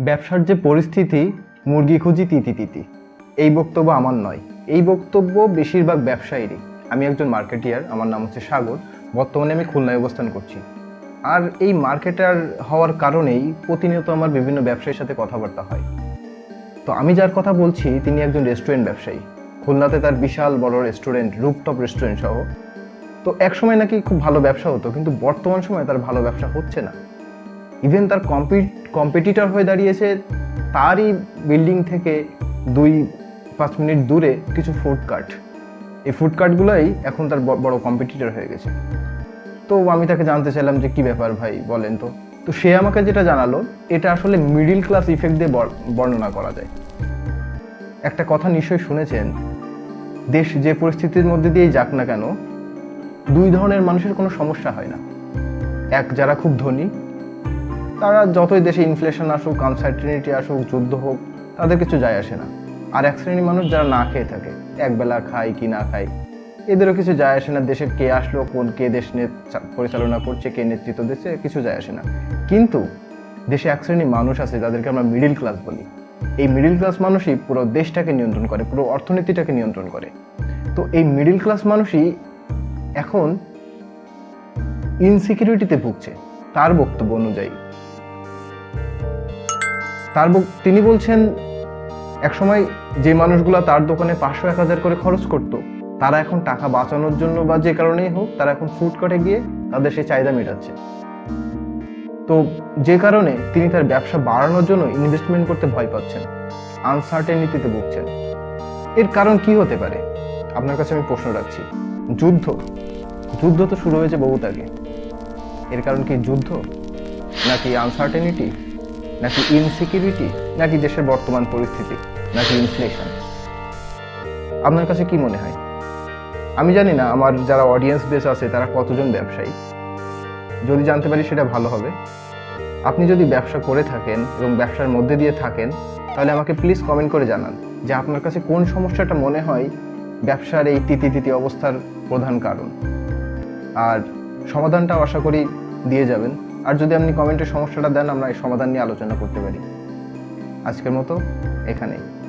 ব্যবসার যে পরিস্থিতি, মুরগি খুঁজি তিতি তিতি। এই বক্তব্য আমার নয়। এই বক্তব্য বেশিরভাগ ব্যবসায়ীরই। আমি একজন মার্কেটিয়ার আমার নাম হচ্ছে সাগর। বর্তমানে আমি খুলনায় অবস্থান করছি। আর এই মার্কেটার হওয়ার কারণেই প্রতিনিয়ত আমার বিভিন্ন ব্যবসায়ীর সাথে কথাবার্তা হয়। তো আমি যার কথা বলছি, তিনি একজন রেস্টুরেন্ট ব্যবসায়ী। খুলনাতে তার বিশাল বড় রেস্টুরেন্ট রুপটপ রেস্টুরেন্ট সহ। তো এক সময় নাকি খুব ভালো ব্যবসা হতো, কিন্তু বর্তমান সময়ে তার ভালো ব্যবসা হচ্ছে না। ইভেন তার কম্পিট কম্পিটিটর হয়ে দাঁড়িয়েছে, তারই বিল্ডিং থেকে দুই, পাঁচ মিনিট দূরে কিছু ফুড কার্ট এই ফুড কার্টগুলোই এখন তার বড় কম্পিটিটর হয়ে গেছে। তো আমি তাকে জানতে চাইলাম যে কি ব্যাপার ভাই, বলেন তো। তো সে আমাকে যেটা জানালো, এটা আসলে মিডিল ক্লাস ইফেক্ট দিয়ে বর্ণনা করা যায়। একটা কথা নিশ্চয়ই শুনেছেন, দেশ যে পরিস্থিতির মধ্যে দিয়েই যাক না কেন, দুই ধরনের মানুষের কোনো সমস্যা হয় না। এক যারা খুব ধনী তারা যতই দেশে ইনফ্লেশন আসুক আনসার্টিনিটি আসুক, যুদ্ধ হোক, তাদের কিছু যায় আসে না। আর এক শ্রেণির মানুষ যারা না খেয়ে থাকে, একবেলা খায় কি না খায়, এদেরও কিছু যায় আসে না। দেশের কে আসলো, কোন কে দেশ পরিচালনা করছে, কে নেতৃত্ব দিচ্ছে, কিছু যায় আসে না। কিন্তু দেশে এক শ্রেণির মানুষ আছে, যাদেরকে আমরা মিডিল ক্লাস বলি। এই মিডিল ক্লাস মানুষই পুরো দেশটাকে নিয়ন্ত্রণ করে, পুরো অর্থনীতিটাকে নিয়ন্ত্রণ করে। তো এই মিডিল ক্লাস মানুষই এখন ইনসিকিউরিটিতে ভুগছে, তার বক্তব্য অনুযায়ী। তার তিনি বলছেন, একসময় যে মানুষগুলো তার দোকানে পাঁচশো এক হাজার করে খরচ করতো, তারা এখন টাকা বাঁচানোর জন্য বা যে কারণেই হোক, তারা এখন ফুড কোর্টে গিয়ে তাদের সেই চাহিদা মেটাচ্ছে। তো যে কারণে তিনি তার ব্যবসা বাড়ানোর জন্য ইনভেস্টমেন্ট করতে ভয় পাচ্ছেন আনসার্টেনিটিতে ভুগছেন। এর কারণ কি হতে পারে? আপনার কাছে আমি প্রশ্ন রাখছি। যুদ্ধ যুদ্ধ তো শুরু হয়েছে বহুত আগে। এর কারণ কি যুদ্ধ, নাকি আনসার্টেনিটি নাকি ইনসিকিউরিটি নাকি দেশের বর্তমান পরিস্থিতি, নাকি ইনফ্লেশন আপনার কাছে কি মনে হয়? আমি জানি না আমার যারা অডিয়েন্স বেস আছে, তারা কতজন ব্যবসায়ী। যদি জানতে পারি সেটা ভালো হবে। আপনি যদি ব্যবসা করে থাকেন এবং ব্যবসার মধ্যে দিয়ে থাকেন, তাহলে আমাকে প্লিজ কমেন্ট করে জানান যে আপনার কাছে কোন সমস্যাটা মনে হয় ব্যবসার এই তিতি তিতি অবস্থার প্রধান কারণ। আর সমাধানটাও আশা করি দিয়ে যাবেন। আর যদি আপনি কমেন্টে সমস্যাটা দেন, আমরা এই সমাধান নিয়ে আলোচনা করতে পারি। আজকের মতো এখানেই।